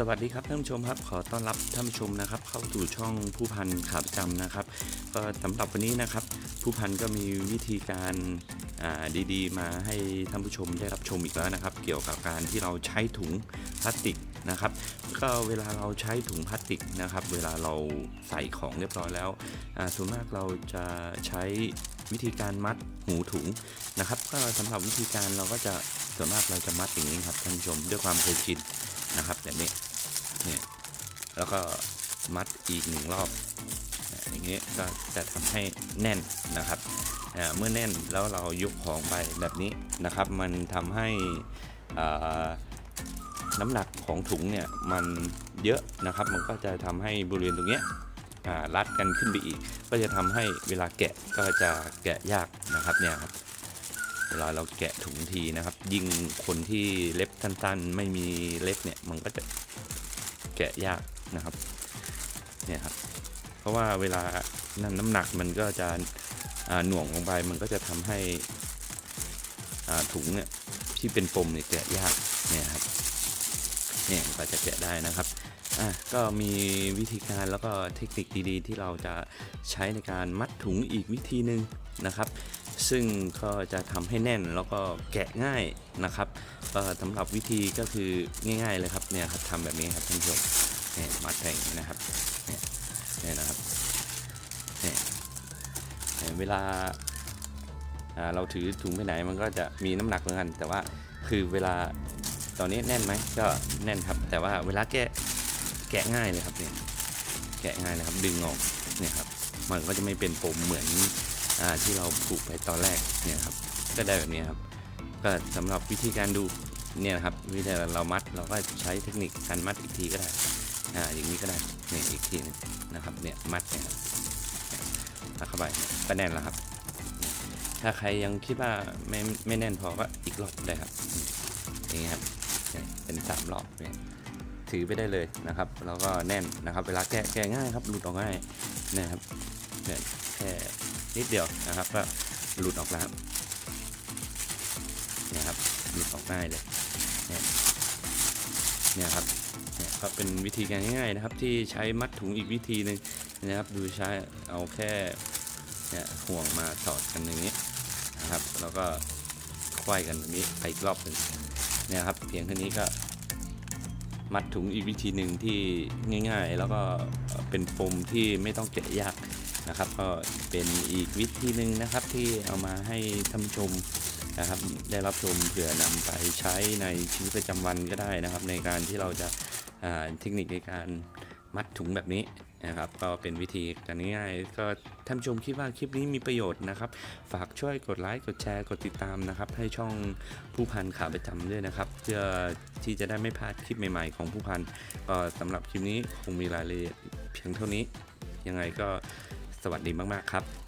สวัสดีครับท่านผู้ชมครับ ขอต้อนรับท่านผู้ชมนะครับ เข้าสู่ช่องผู้พันขาประจำนะครับ ก็สำหรับวันนี้นะครับ ผู้พันก็มีวิธีการาดีๆ มาให้ท่านผู้ชมได้รับชมอีกแล้วนะครับ เกี่ยวกับการที่เราใช้ถุงพลาสติกนะครับ ก็เวลาเราใช้ถุงพลาสติกนะครับ เวลาเราใส่ของเรียบร้อยแล้วส่วนมากเราจะใช้วิธีการมัดหูถุงนะครับ ก็สำหรับวิธีการเราก็จะส่วนมากเราจะมัดอย่างนี้ครับท่านผู้ชมด้วยความเคยชิน นะครับแบบนี้เนี่ยแล้วก็มัดอีกหนึ่งรอบอย่างนี้ก็จะทำให้แน่นนะครับอ่าเมื่อแน่นแล้วเรายกของไปแบบนี้นะครับ มันทำให้น้ำหนักของถุงเนี่ยมันเยอะนะครับ มันก็จะทำให้บริเวณตรงเนี้ยอ่ารัดกันขึ้นไปอีก ก็จะทำให้เวลาแกะก็จะแกะยากนะครับเนี่ยครับ เวลาเราแกะถุงทีนะครับ ยิ่งคนที่เล็บสั้นๆ ไม่มีเล็บเนี่ยมันก็จะแกะยากนะครับเนี่ยครับ เพราะว่าเวลานั่นน้ำหนักมันก็จะหน่วงลงไปมันก็จะทำให้ถุงเนี่ยที่เป็นปมเนี่ยแกะยากเนี่ยครับเนี่ยก็จะแกะได้นะครับ อะก็มีวิธีการแล้วก็เทคนิคดีๆ ที่เราจะใช้ในการมัดถุงอีกวิธีหนึ่งนะครับ ซึ่งก็จะทำให้แน่นแล้วก็แกะง่ายนะครับก็สำหรับวิธีก็คือง่ายๆเลยครับเนี่ยครับทำแบบนี้ครับท่านผู้ชมเนี่ยมัดแผงนะครับเนี่ยเนี่ยนะครับเนี่ยเวลาเราถือถุงไปไหนมันก็จะมีน้ำหนักเหมือนกัน แต่ว่าคือเวลาตอนนี้แน่นไหมก็แน่นครับ แต่ว่าเวลาแกะะง่ายเลยครับเนี่ยแกะง่ายเลยครับดึงออกเนี่ยครับมันก็จะไม่เป็นปมเหมือนอที่เราผูกไปตอนแรกเนี่ยครับก็ได้แบบนี้ครับก็สำหรับวิธีการดูเนี่ยนะครับวิธีเรามัดเราก็ใช้เทคนิคการมัดอีกทีก็ได้อ่าอย่างนี้ก็ได้เนี่ยอีกทีนึงนะครับเนี่ยมัดเนี่ยครับเนี่ยมัดเข้าไปก็แน่นแล้วครับ ถ้าใครยังคิดว่าไม่ไม่แน่นพอก็อีกรอบได้ครับอย่างนี้ครับเป็นสามรอบเนี่ย ถือไปได้เลยนะครับแล้วก็แน่นนะครับ เวลาแกะแกะง่ายครับหลุดออกง่ายนะครับเนี่ยแค่นิดเดียวนะครับก็หลุดออกแล้วเนี่ยครับหลุดออกง่ายเลยเนี่ยเนี่ยครับเนี่ยก็เป็นวิธีการง่ายๆนะครับ ที่ใช้มัดถุงอีกวิธีหนึ่งนะครับดูใช้เอาแค่เนี่ยห่วงมาสอดกันอย่างนี้นะครับ แล้วก็ควายกันแบบนี้ไปอีกรอบหนึ่งเนี่ยครับเพียงแค่นี้ก็ มัดถุงอีกวิธีหนึ่งที่ง่ายๆ แล้วก็เป็นฟมที่ไม่ต้องแกะยากนะครับ ก็เป็นอีกวิธีหนึ่งนะครับที่เอามาให้ท่านผู้ชมนะครับ ได้รับชมเผื่อนำไปใช้ในชีวิตประจำวันก็ได้นะครับ ในการที่เราจะเทคนิคในการมัดถุงแบบนี้ นะครับก็เป็นวิธีการง่ายๆก็ท่านชมคิดว่าคลิปนี้มีประโยชน์นะครับ ฝากช่วยกดไลค์กดแชร์กดติดตามนะครับ ให้ช่องผู้พันขาประจำด้วยนะครับ เพื่อที่จะได้ไม่พลาดคลิปใหม่ๆของผู้พันก็สำหรับคลิปนี้คงมีรายละเอียดเพียงเท่านี้ ยังไงก็สวัสดีมากๆครับ